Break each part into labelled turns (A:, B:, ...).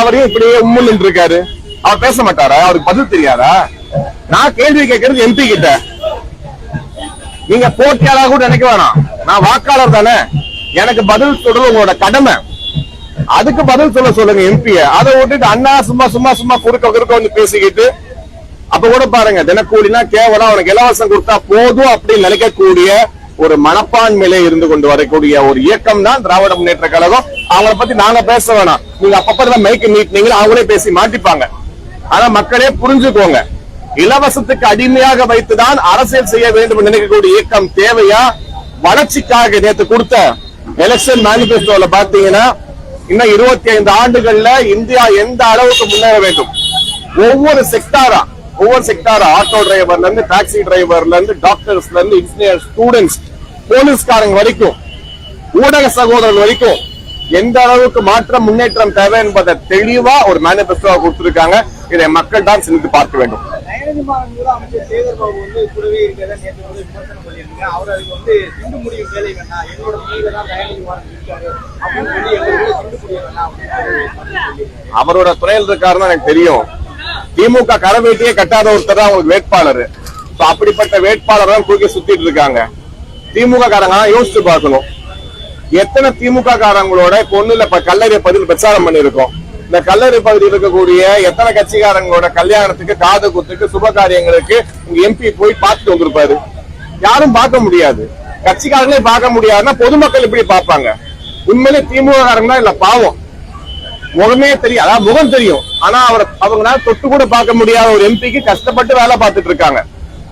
A: அவரையும் இப்படியே உம்முன்னு இருக்காரு அவர் பேச மாட்டாரா? அவருக்கு பதில் தெரியாதா? நான் கேள்வி கேட்கறது எம்பி கிட்ட. நீங்க போட்டியாளா கூட நினைக்க வேணாம். நான் வாக்காளர் தானே. எனக்கு பதில் சொல்றது உங்களோட கடமை. அதுக்கு பதில் சொல்ல சொல்லுங்க எம்பிய அதை விட்டுட்டு அண்ணா சும்மா சும்மா சும்மா குறுக்க குறுக்க வந்து பேசிக்கிட்டு அப்ப கூட பாருங்க தினக்கூலினா கேவலம் அவனுக்கு இலவசம் கொடுத்தா போதும் அப்படின்னு நினைக்கக்கூடிய ஒரு மனப்பான்மையிலே இருந்து கொண்டு வரக்கூடிய ஒரு இயக்கம் தான் திராவிட முன்னேற்ற கழகம். அவங்கள பத்தி நாங்க பேச வேணாம். நீங்க அப்பப்பதான் மைக்கு நீட்டினீங்களா அவங்களே பேசி மாட்டிப்பாங்க. ஆனா மக்களே புரிஞ்சுக்கோங்க. இலவசத்துக்கு அடிமையாக வைத்துதான் அரசியல் செய்ய வேண்டும் நினைக்கக்கூடிய இயக்கம் தேவையா? வளர்ச்சிக்காக நேற்று கொடுத்த எலெக்ஷன் மேனிபெஸ்டோல பாத்தீங்கன்னா இன்னும் இருபத்தி ஐந்து ஆண்டுகள்ல இந்தியா எந்த அளவுக்கு முன்னேற வேண்டும்? ஒவ்வொரு செக்டாரா ஒவ்வொரு செக்டாரா ஆட்டோ டிரைவர்ல இருந்து டாக்ஸி டிரைவர்ல இருந்து டாக்டர்ஸ்ல இருந்து இன்ஜினியர் ஸ்டூடெண்ட்ஸ் போலீஸ்காரங்க வரைக்கும் ஊடக சகோதரர்கள் வரைக்கும் எந்த அளவுக்கு மாற்றம் முன்னேற்றம் தேவை என்பதை தெளிவா ஒரு மேனிபெஸ்டோ கொடுத்திருக்காங்க. இதை மக்கள் தான் சிந்தித்து பார்க்க வேண்டும். அவரோட துணையில் இருக்காருன்னு எனக்கு தெரியும். திமுக கரவேட்டியே கட்டாத ஒருத்தர் தான் அவங்களுக்கு வேட்பாளர். அப்படிப்பட்ட வேட்பாளர் தான் தூக்கி சுத்திட்டு இருக்காங்க. திமுக காரங்க யோசிச்சு பார்க்கணும். எத்தனை திமுக காரங்களோட இப்ப ஒண்ணு இல்ல இப்ப கல்லறை பகுதியில் பிரச்சாரம் பண்ணிருக்கோம் இந்த கல்லறை பகுதியில் இருக்கக்கூடிய எத்தனை கட்சிக்காரங்களோட கல்யாணத்துக்கு காது குத்துக்கு சுப காரியங்களுக்கு உங்க எம்பி போய் பார்த்துட்டு வந்திருப்பாரு. யாரும் பார்க்க முடியாது. கட்சிக்காரங்களே பார்க்க முடியாதுன்னா பொதுமக்கள் இப்படி பார்ப்பாங்க. உண்மையிலே திமுக காரங்க இல்ல பாவம். முகமே தெரியும். அதாவது முகம் தெரியும். ஆனா அவர் அவங்களால தொட்டு கூட பார்க்க முடியாத ஒரு எம்பிக்கு கஷ்டப்பட்டு வேலை பார்த்துட்டு இருக்காங்க.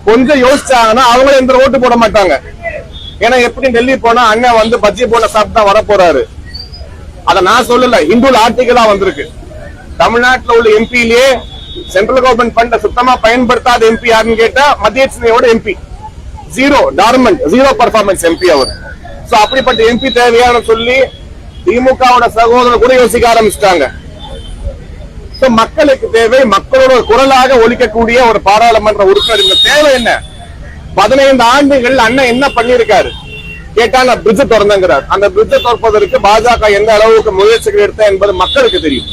A: கொஞ்சம் யோசிச்சாங்கன்னா அவங்களும் எந்த ஓட்டு போட மாட்டாங்க. ஏன்னா எப்படி டெல்லி போனா அங்க வந்து பஜ்ஜி போன சாப்பிட்டா வர போறாரு அத நான் சொல்லல இந்துல ஆர்டிகலா வந்திருக்கு. தமிழ்நாட்டுல உள்ள எம்பிலேயே சென்ட்ரல் கவர்மெண்ட் ஃபண்ட சுத்தமா பயன்படுத்தாத எம்பி யாருன்னு கேட்டா மத்திய சென்னையோட MP zero dormant zero performance MP அவர். சோ அப்படிப்பட்ட எம்பி தேவையான சொல்லி திமுகவோட சகோதரர் கூட யோசிக்க ஆரம்பிச்சிட்டாங்க. சோ மக்களுக்கு தேவை மக்களோட குரலாக ஒழிக்கக்கூடிய ஒரு பாராளுமன்ற உறுப்பினர் தேவை என்ன? பதினைந்து ஆண்டுகள் அண்ணன் என்ன பண்ணிருக்காரு கேட்டா நான் பிரிட்ஜ் திறந்தங்கிறார். அந்த பிரிட்ஜ திறப்பதற்கு பாஜக எந்த அளவுக்கு முயற்சிகள் எடுத்த என்பது மக்களுக்கு தெரியும்.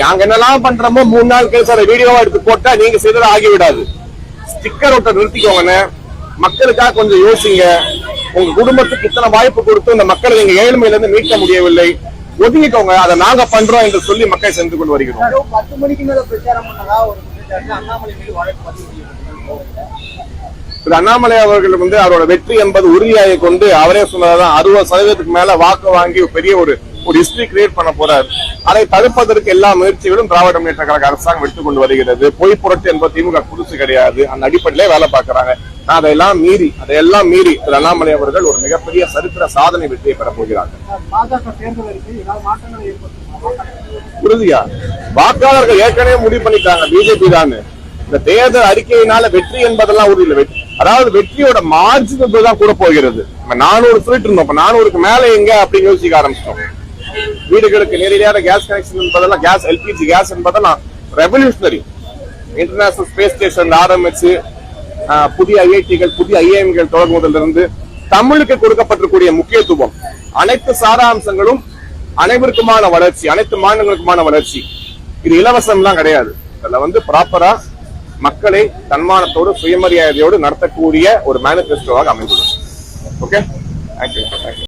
A: நாங்க என்னெல்லாம் பண்றோமோ மூணு நாள் கழிச்சு அதை வீடியோவா எடுத்து போட்டா நீங்க செய்தது ஆகிவிடாது. ஸ்டிக்கர் ஒட்ட நிறுத்திக்கோங்கன்னு மக்களுக்காக கொஞ்சம் யோசிங்க. உங்க குடும்பத்துக்கு இத்தனை வாய்ப்பு கொடுத்து இந்த மக்களை நீங்க ஏழ்மையில இருந்து மீட்க முடியவில்லை. ஒதுங்கிக்கோங்க. அதை நாங்க பண்றோம் என்று சொல்லி மக்கள் சென்று கொண்டு வருகிறோம்.
B: அண்ணாமலை
A: திரு அண்ணாமலை அவர்கள் வந்து அவரோட வெற்றி என்பது உறுதியாகி கொண்டு அவரே சொன்னதான் அறுபது சதவீதத்துக்கு மேல வாக்கு வாங்கி ஒரு பெரிய ஒரு ஒரு ஹிஸ்டரி கிரியேட் பண்ண போறாரு. அதை தடுப்பதற்கு எல்லா முயற்சிகளும் திராவிட முன்னேற்ற கழக அரசாங்கம் எடுத்துக்கொண்டு வருகிறது. பொய் புரட்சி என்பது திமுக புதுசு கிடையாது. அந்த அடிப்படையிலே வேலை பார்க்கறாங்க. அதையெல்லாம் மீறி அதையெல்லாம் மீறி திரு அண்ணாமலை அவர்கள் ஒரு மிகப்பெரிய சரித்திர சாதனை வெற்றியை பெற போகிறார்கள். உறுதியா? வாக்காளர்கள் ஏற்கனவே முடிவு பண்ணிட்டாங்க பிஜேபி தான். இந்த தேர்தல் அறிக்கையினால வெற்றி என்பதெல்லாம் உறுதி இல்லை. வெற்றி அதாவது வெற்றியோட மார்ஜின் தான் கூட போகிறது. நம்ம நானூறு சொல்லிட்டு இருந்தோம் இப்ப நானூறுக்கு மேல எங்க அப்படின்னு யோசிக்க ஆரம்பிச்சிட்டோம். வீடுகளுக்கு நேரடியான கேஸ் கனெக்ஷன் என்பதெல்லாம் கேஸ் எல்பிஜி கேஸ் என்பதெல்லாம் ரெவல்யூஷனரி இன்டர்நேஷனல் ஸ்பேஸ் ஸ்டேஷன் ஆரம்பிச்சு புதிய ஐஐடிகள் புதிய ஐஐஎம்கள் தொடங்குவதிலிருந்து தமிழுக்கு கொடுக்கப்பட்டிருக்கூடிய முக்கியத்துவம் அனைத்து சாராம்சங்களும் அனைவருக்குமான வளர்ச்சி அனைத்து மாநிலங்களுக்குமான வளர்ச்சி. இது இலவசம்லாம் கிடையாது. அதுல வந்து ப்ராப்பரா மக்களை தன்மானத்தோடு சுயமரியாதையோடு நடத்தக்கூடிய ஒரு மேனிபெஸ்டோவாக அமைந்துள்ளது. Okay thank you thank you